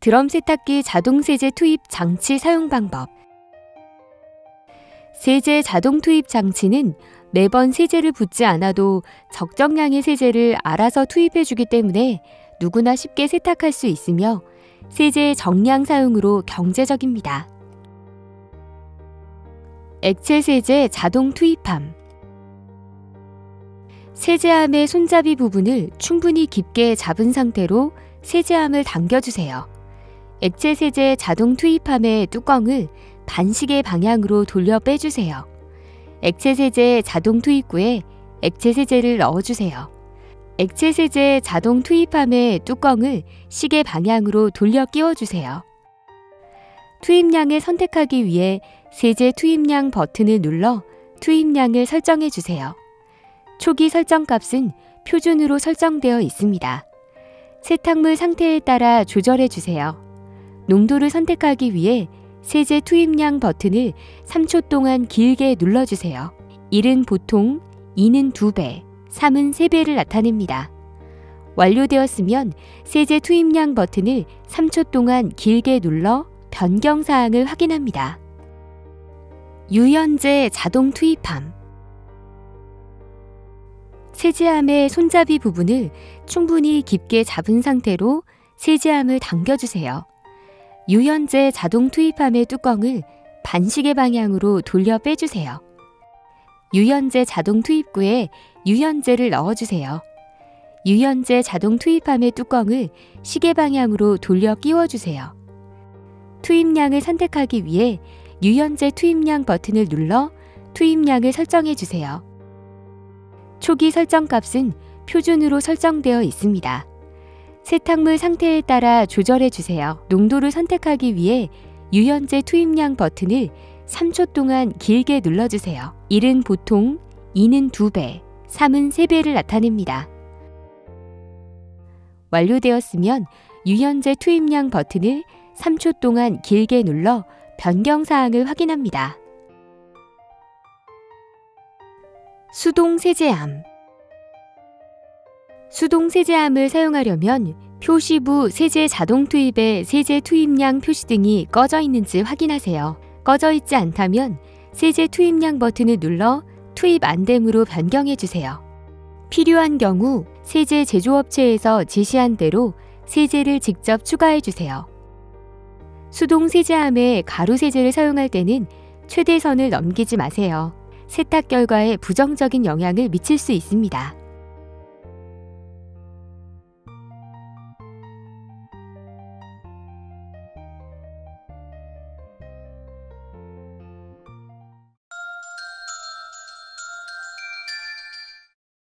드럼 세탁기 자동 세제 투입 장치 사용 방법. 세제 자동 투입 장치는 매번 세제를 붓지 않아도 적정량의 세제를 알아서 투입해 주기 때문에 누구나 쉽게 세탁할 수 있으며 세제의 정량 사용으로 경제적입니다. 액체 세제 자동 투입함. 세제함의 손잡이 부분을 충분히 깊게 잡은 상태로 세제함을 당겨주세요. 액체 세제 자동 투입함의 뚜껑을 반시계 방향으로 돌려 빼주세요. 액체 세제 자동 투입구에 액체 세제를 넣어주세요. 액체 세제 자동 투입함의 뚜껑을 시계 방향으로 돌려 끼워주세요. 투입량을 선택하기 위해 세제 투입량 버튼을 눌러 투입량을 설정해 주세요. 초기 설정 값은 표준으로 설정되어 있습니다. 세탁물 상태에 따라 조절해 주세요. 농도를 선택하기 위해 세제 투입량 버튼을 3초 동안 길게 눌러주세요. 1은 보통, 2는 2배, 3은 3배를 나타냅니다. 완료되었으면 세제 투입량 버튼을 3초 동안 길게 눌러 변경 사항을 확인합니다. 유연제 자동 투입함 세제함의 손잡이 부분을 충분히 깊게 잡은 상태로 세제함을 당겨주세요. 유연제 자동 투입함의 뚜껑을 반시계 방향으로 돌려 빼주세요. 유연제 자동 투입구에 유연제를 넣어주세요. 유연제 자동 투입함의 뚜껑을 시계 방향으로 돌려 끼워주세요. 투입량을 선택하기 위해 유연제 투입량 버튼을 눌러 투입량을 설정해 주세요. 초기 설정 값은 표준으로 설정되어 있습니다. 세탁물 상태에 따라 조절해 주세요. 농도를 선택하기 위해 유연제 투입량 버튼을 3초 동안 길게 눌러주세요. 1은 보통, 2는 2배, 3은 3배를 나타냅니다. 완료되었으면 유연제 투입량 버튼을 3초 동안 길게 눌러 변경 사항을 확인합니다. 수동 세제함 수동 세제함을 사용하려면 표시부 세제 자동 투입의 세제 투입량 표시 등이 꺼져 있는지 확인하세요. 꺼져 있지 않다면 세제 투입량 버튼을 눌러 투입 안됨으로 변경해 주세요. 필요한 경우 세제 제조업체에서 지시한 대로 세제를 직접 추가해 주세요. 수동 세제함에 가루 세제를 사용할 때는 최대선을 넘기지 마세요. 세탁 결과에 부정적인 영향을 미칠 수 있습니다.